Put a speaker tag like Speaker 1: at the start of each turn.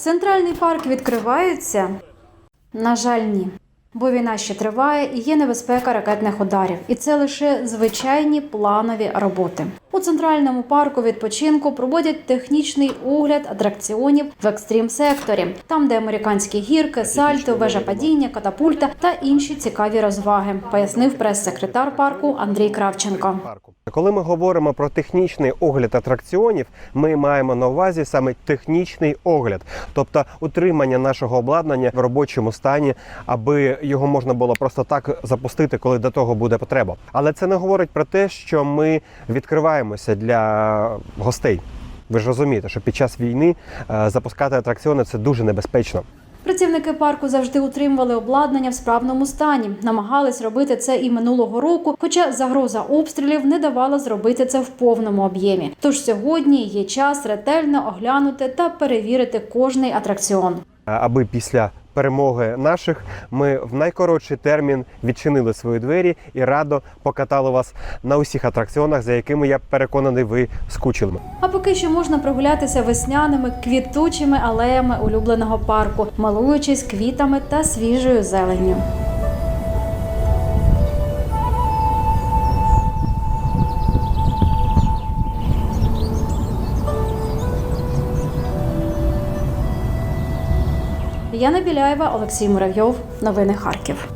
Speaker 1: Центральний парк відкривається? На жаль, ні. Бо війна ще триває і є небезпека ракетних ударів, і це лише звичайні планові роботи. У центральному парку відпочинку проводять технічний огляд атракціонів в екстрім секторі, там, де американські гірки, сальто, вежа падіння, катапульта та інші цікаві розваги, пояснив прес-секретар парку Андрій Кравченко.
Speaker 2: Коли ми говоримо про технічний огляд атракціонів, ми маємо на увазі саме технічний огляд, тобто утримання нашого обладнання в робочому стані, аби його можна було просто так запустити, коли до того буде потреба. Але це не говорить про те, що ми відкриваємося для гостей. Ви ж розумієте, що під час війни е, запускати атракціони це дуже небезпечно.
Speaker 1: Працівники парку завжди утримували обладнання в справному стані, намагались робити це і минулого року, хоча загроза обстрілів не давала зробити це в повному об'ємі. Тож сьогодні є час ретельно оглянути та перевірити кожний атракціон.
Speaker 2: Аби після перемоги наших ми в найкоротший термін відчинили свої двері і радо покатали вас на усіх атракціонах, за якими я переконаний, ви скучили.
Speaker 1: А поки що можна прогулятися весняними квітучими алеями улюбленого парку, малуючись квітами та свіжою зеленню. Яна Біляєва, Олексій Муравйов. Новини Харків.